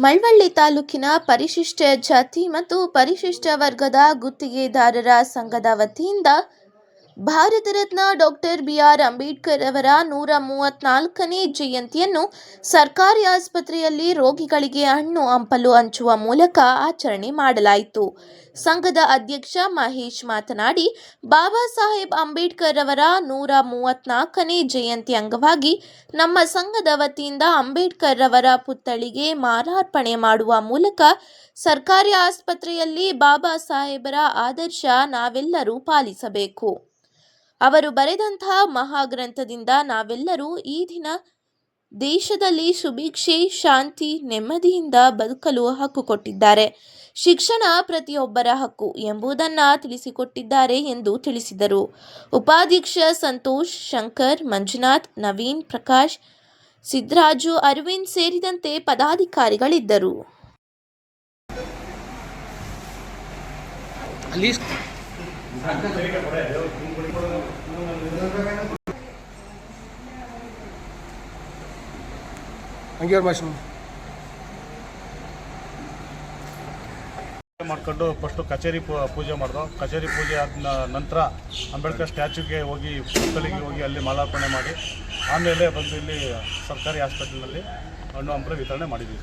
ಮಳವಳ್ಳಿ ತಾಲೂಕಿನ ಪರಿಶಿಷ್ಟ ಜಾತಿ ಮತ್ತು ಪರಿಶಿಷ್ಟ ವರ್ಗದ ಗುತ್ತಿಗೆದಾರರ ಸಂಘದ ವತಿಯಿಂದ Bharat Ratna doctor B R Ambedkar ಅವರ ನೂರ ಮೂವತ್ನಾಲ್ಕನೇ ಜಯಂತಿಯನ್ನು ಸರ್ಕಾರಿ ಆಸ್ಪತ್ರೆಯಲ್ಲಿ ರೋಗಿಗಳಿಗೆ ಹಣ್ಣು ಹಂಪಲು ಹಂಚುವ ಮೂಲಕ ಆಚರಣೆ ಮಾಡಲಾಯಿತು. ಸಂಘದ ಅಧ್ಯಕ್ಷ ಮಹೇಶ್ ಮಾತನಾಡಿ, ಬಾಬಾ ಸಾಹೇಬ್ ಅಂಬೇಡ್ಕರ್ ಅವರ ನೂರ ಮೂವತ್ನಾಲ್ಕನೇ ಜಯಂತಿ ಅಂಗವಾಗಿ ನಮ್ಮ ಸಂಘದ ವತಿಯಿಂದ ಅಂಬೇಡ್ಕರ್ ಅವರ ಪುತ್ಥಳಿಗೆ ಮಾರಾರ್ಪಣೆ ಮಾಡುವ ಮೂಲಕ ಸರ್ಕಾರಿ ಆಸ್ಪತ್ರೆಯಲ್ಲಿ ಬಾಬಾ ಸಾಹೇಬರ ಆದರ್ಶ ನಾವೆಲ್ಲರೂ ಪಾಲಿಸಬೇಕು. ಅವರು ಬರೆದಂತಹ ಮಹಾಗ್ರಂಥದಿಂದ ನಾವೆಲ್ಲರೂ ಈ ದಿನ ದೇಶದಲ್ಲಿ ಸುಭಿಕ್ಷೆ, ಶಾಂತಿ, ನೆಮ್ಮದಿಯಿಂದ ಬದುಕಲು ಹಕ್ಕು ಕೊಟ್ಟಿದ್ದಾರೆ. ಶಿಕ್ಷಣ ಪ್ರತಿಯೊಬ್ಬರ ಹಕ್ಕು ಎಂಬುದನ್ನು ತಿಳಿಸಿಕೊಟ್ಟಿದ್ದಾರೆ ಎಂದು ತಿಳಿಸಿದರು. ಉಪಾಧ್ಯಕ್ಷ ಸಂತೋಷ್, ಶಂಕರ್, ಮಂಜುನಾಥ್, ನವೀನ್, ಪ್ರಕಾಶ್ ಸಿದ್ದರಾಜು ಅರವಿಂದ್ ಸೇರಿದಂತೆ ಪದಾಧಿಕಾರಿಗಳಿದ್ದರು. ಅಲ್ಲಿ ಹಂಗೆ ಮಾಸ್ಟರ್ ಮಾಡ್ಕೊಂಡು ಫಸ್ಟು ಕಚೇರಿ ಪೂಜೆ ಮಾಡಿದ್ರು ಕಚೇರಿ ಪೂಜೆ ಆದ ನಂತರ ಅಂಬೇಡ್ಕರ್ ಸ್ಟ್ಯಾಚ್ಯೂಗೆ ಹೋಗಿ ಪುಸ್ತಕಿಗೆ ಹೋಗಿ ಅಲ್ಲಿ ಮಾಲಾರ್ಪಣೆ ಮಾಡಿ, ಆಮೇಲೆ ಬಂದು ಇಲ್ಲಿ ಸರ್ಕಾರಿ ಹಾಸ್ಪಿಟಲ್ನಲ್ಲಿ ಹಣ್ಣು ಹಂಪಲು ವಿತರಣೆ ಮಾಡಿದ್ದೀವಿ